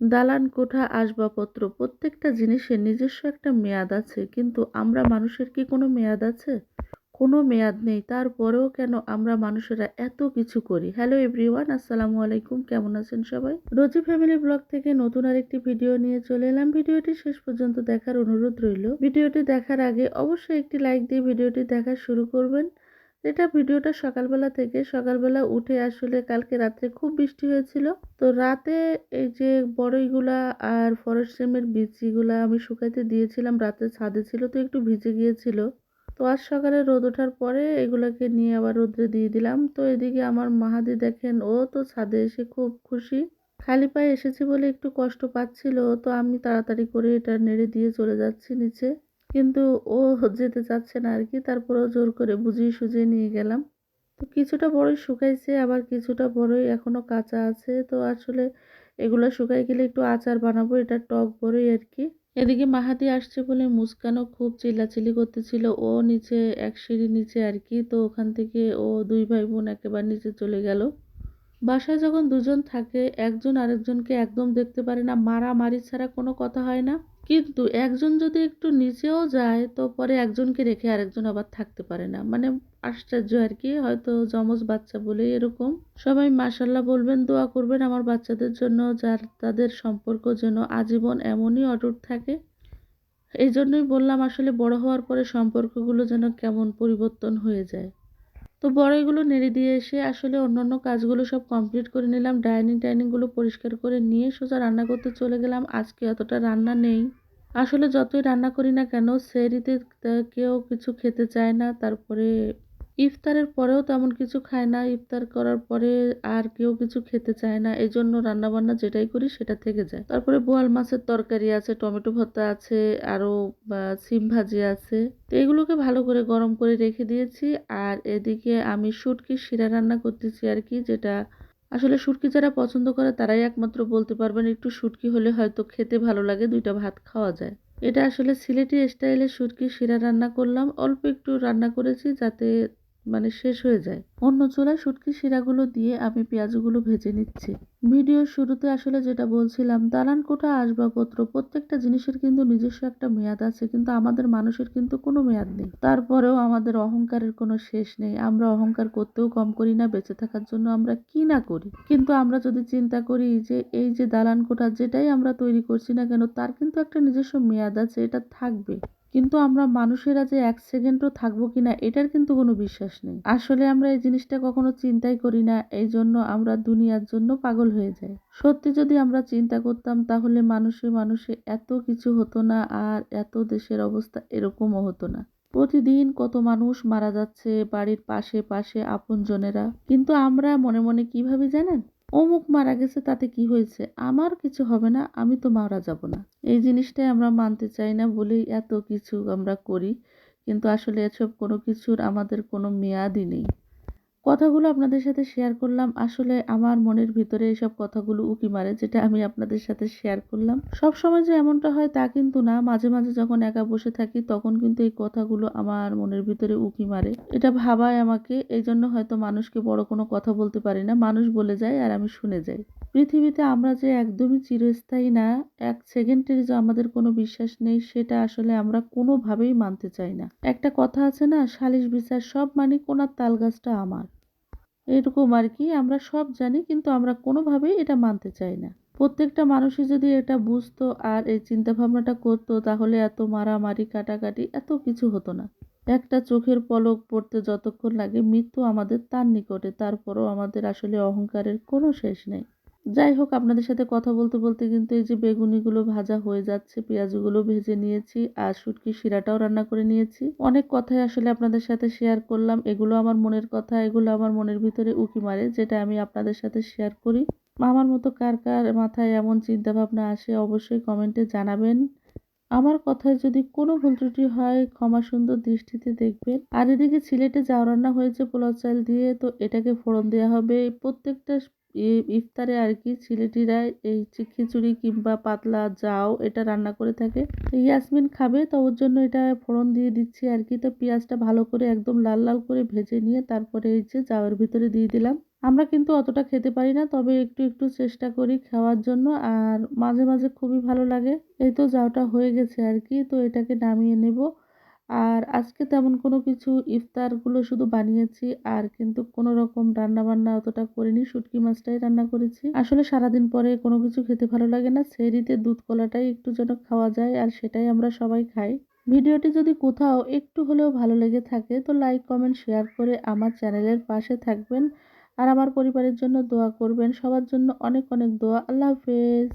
দালান, কোঠা, আসবাবপত্র, প্রত্যেকটা জিনিসের নিজস্ব একটা মেয়াদ আছে। কিন্তু আমরা মানুষের কি কোনো মেয়াদ আছে? কোনো মেয়াদ নেই। তারপরেও কেন আমরা মানুষেরা এত কিছু করি? হ্যালো এভরিওয়ান আসসালামু আলাইকুম। কেমন আছেন সবাই? রোজি ফ্যামিলি ব্লগ থেকে নতুন আরেকটি ভিডিও নিয়ে চলে এলাম। ভিডিওটি শেষ পর্যন্ত দেখার অনুরোধ রইল। ভিডিওটি দেখার আগে অবশ্যই একটি লাইক দিয়ে ভিডিওটি দেখা শুরু করবেন। এটা ভিডিওটা সকালবেলা থেকে। সকালবেলা উঠে আসলে কালকে রাত্রে খুব বৃষ্টি হয়েছিল। তো রাতে এই যে বড়ইগুলা আর ফরেস্ট সিমের বিচিগুলা আমি শুকাইতে দিয়েছিলাম, রাতে ছাদে ছিল তো একটু ভিজে গিয়েছিল। তো আজ সকালে রোদ ওঠার পরে এগুলাকে নিয়ে আবার রোদ্রে দিয়ে দিলাম। তো এদিকে আমার মাহাদি দেখেন, ও তো ছাদে এসে খুব খুশি। খালি পায়ে এসেছি বলে একটু কষ্ট পাচ্ছিল। তো আমি তাড়াতাড়ি করে এটা নেড়ে দিয়ে চলে যাচ্ছি নিচে। কিন্তু ও যেতে চাচ্ছে না আর কি তারপরেও জোর করে বুঝিয়ে সুজিয়ে নিয়ে গেলাম। তো কিছুটা বড়ই শুকাইছে, আবার কিছুটা বড়ই এখনও কাঁচা আছে। তো আসলে এগুলো শুকাই গেলে একটু আচার বানাবো, এটা টক বড়ই আর কি এদিকে মাহাতি আসছে বলে মুস্কানও খুব চিল্লাচিল্লি করতেছিল। ও নিচে, এক সিঁড়ি নিচে আর কি তো ওখান থেকে ও দুই ভাই বোন একেবারে নিচে চলে গেল। বাসায় যখন দুজন থাকে, একজন আরেকজনকে একদম দেখতে পারে না। মারামারি ছাড়া কোনো কথা হয় না। কিন্তু একজন যদি একটু নিচেও যায়, তো পরে একজনকে রেখে আরেকজন আবার থাকতে পারে না। মানে আশ্চর্য আর কি, হয়তো যমজ বাচ্চা বলে এরকম। সবাই মাসাল্লাহ বলবেন, দোয়া করবেন আমার বাচ্চাদের জন্য, যার তাদের সম্পর্ক যেন আজীবন এমনই অটুট থাকে। এই জন্যই বললাম, আসলে বড় হওয়ার পরে সম্পর্কগুলো যেন কেমন পরিবর্তন হয়ে যায়। তো বড়ইগুলো নেড়ে দিয়ে এসে আসলে অন্যান্য কাজগুলো সব কমপ্লিট করে নিলাম। ডাইনিং টাইনিংগুলো পরিষ্কার করে নিয়ে সোজা রান্না করতে চলে গেলাম। আজকে অতটা রান্না নেই। আসলে যতই রান্না করি না কেন সেরিতে কেউ কিছু খেতে চায় না। তারপরে ইফতারের পরেও তেমন কিছু খায় না। ইফতার করার পরে আর কেউ কিছু খেতে চায় না। এই জন্য রান্নাবান্না যেটাই করি সেটা থেকে যায়। তারপরে বোয়াল মাছের তরকারি আছে, টমেটো ভর্তা আছে, আরও সিম ভাজি আছে। তো এগুলোকে ভালো করে গরম করে রেখে দিয়েছি। আর এদিকে আমি শুটকি শিরা রান্না করতেছি আর কি, যেটা আসলে শুটকি যারা পছন্দ করে তারাই একমাত্র বলতে পারবেন, একটু শুটকি হলে হয়তো খেতে ভালো লাগে, দুইটা ভাত খাওয়া যায়। এটা আসলে সিলেটি স্টাইলে শুটকি শিরা রান্না করলাম। অল্প একটু রান্না করেছি যাতে মানে শেষ হয়ে যায়। অন্য চুলায় শুটকি শিরাগুলো দিয়ে আমি পেঁয়াজগুলো ভেজে নিচ্ছি। ভিডিও শুরুতে আসলে যেটা বলছিলাম, দালান কোঠা, আসবাবপত্র প্রত্যেকটা জিনিসের কিন্তু নিজস্ব একটা মেয়াদ আছে, কিন্তু আমাদের মানুষের কিন্তু কোনো মেয়াদ নেই। তারপরেও আমাদের অহংকারের কোনো শেষ নেই। আমরা অহংকার করতেও কম করি না, বেঁচে থাকার জন্য আমরা কি না করি? কিন্তু আমরা যদি চিন্তা করি যে এই যে দালান কোঠা যেটাই আমরা তৈরি করছি না কেন, তার কিন্তু একটা নিজস্ব মেয়াদ আছে, এটা থাকবে। কিন্তু আমরা মানুষেরা যে এক সেকেন্ডও থাকব কিনা, এটার কিন্তু কোনো বিশ্বাস নেই। আসলে আমরা এই জিনিসটা কখনো চিন্তাই করি না, এই জন্য আমরা দুনিয়ার জন্য পাগল হয়ে যাই। সত্যি যদি আমরা চিন্তা করতাম, তাহলে মানুষে মানুষে এত কিছু হতো না আর এত দেশের অবস্থা এরকমও হতো না। প্রতিদিন কত মানুষ মারা যাচ্ছে বাড়ির পাশে পাশে আপনজনেরা। কিন্তু আমরা মনে মনে কীভাবে জানেন? অমুক মারা গেছে, তাতে কি হয়েছে? আমার কিছু হবে না, আমি তো মারা যাব না। এই জিনিসটাই আমরা মানতে চাই না বলেই এত কিছু আমরা করি, কিন্তু আসলে এসব কোনো কিছুর আমাদের কোনো মেয়াদই নেই। কথাগুলো আপনাদের সাথে শেয়ার করলাম। আসলে আমার মনের ভিতরে এইসব কথাগুলো উকি মারে, যেটা আমি আপনাদের সাথে শেয়ার করলাম। সব সময় যে এমনটা হয় তা কিন্তু না। মাঝে মাঝে যখন একা বসে থাকি, তখন কিন্তু এই কথাগুলো আমার মনের ভিতরে উকি মারে। এটা ভাবায় আমাকে এই জন্য হয়তো মানুষকে বড় কোনো কথা বলতে পারি না। মানুষ বলে যায় আর আমি শুনে যাই। পৃথিবীতে আমরা যে একদমই চিরস্থায়ী না, এক সেকেন্ডের যে আমাদের কোনো বিশ্বাস নেই, সেটা আসলে আমরা কোনোভাবেই মানতে চাই না। একটা কথা আছে না, সালিশ বিচার সব মানে কোনার তাল গাছটা আমার। এরকম আর কি, আমরা সব জানি কিন্তু আমরা কোনোভাবেই এটা মানতে চাই না। প্রত্যেকটা মানুষই যদি এটা বুঝতো আর এই চিন্তাভাবনাটা করতো, তাহলে এত মারামারি, কাটাকাটি, এত কিছু হতো না। একটা চোখের পলক পড়তে যতক্ষণ লাগে, মৃত্যু আমাদের তার নিকটে, তারপরও আমাদের আসলে অহংকারের কোনো শেষ নেই। যাই হোক, আপনাদের সাথে কথা বলতে বলতে কিন্তু এই যে বেগুনিগুলো ভাজা হয়ে যাচ্ছে, পেঁয়াজগুলো ভেজে নিয়েছি আর শুটকি শিরাটাও রান্না করে নিয়েছি। অনেক কথাই আসলে আপনাদের সাথে শেয়ার করলাম। এগুলো আমার মনের কথা, এগুলো আমার মনের ভিতরে উকি মারে, যেটা আমি আপনাদের সাথে শেয়ার করি। আমার মতো কার কার মাথায় এমন চিন্তা ভাবনা আসে অবশ্যই কমেন্টে জানাবেন। আমার কথায় যদি কোনো ভুল ত্রুটি হয়, ক্ষমা সুন্দর দৃষ্টিতে দেখবেন। আর এদিকে সিলেটে যাও রান্না হয়েছে পোলাও চাল দিয়ে, তো এটাকে ফোড়ন দেওয়া হবে। প্রত্যেকটা ইফতারে আর কি সিলেটিরা এই খিচুড়ি কিংবা পাতলা যাও এটা রান্না করে থাকে। ইয়াসমিন খাবে, তো ওর জন্য এটা ফোড়ন দিয়ে দিচ্ছি আর কি। তো পেঁয়াজটা ভালো করে একদম লাল লাল করে ভেজে নিয়ে তারপরে এই যে জাওয়ের ভিতরে দিয়ে দিলাম। আমরা কিন্তু অতটা খেতে পারি না, তবে একটু একটু চেষ্টা করি খাওয়ার জন্য। আর মাঝে মাঝে খুবই ভালো লাগে। এই তো যাওটা হয়ে গেছে আর কি, তো এটাকে নামিয়ে নেব। আর আজকে তেমন কোনো কিছু ইফতারগুলো শুধু বানিয়েছি, আর কিন্তু কোনো রকম রান্না বান্না অতটা করিনি। শুটকি মাছটাই রান্না করেছি। আসলে সারাদিন পরে কোনো কিছু খেতে ভালো লাগে না। সেরিতে দুধ কলাটাই একটু যেন খাওয়া যায়, আর সেটাই আমরা সবাই খাই। ভিডিওটি যদি কোথাও একটু হলেও ভালো লেগে থাকে, তো লাইক কমেন্ট শেয়ার করে আমার চ্যানেলের পাশে থাকবেন। আর আমার পরিবারের জন্য দোয়া করবেন। সবার জন্য অনেক অনেক দোয়া। আল্লাহ হাফেজ।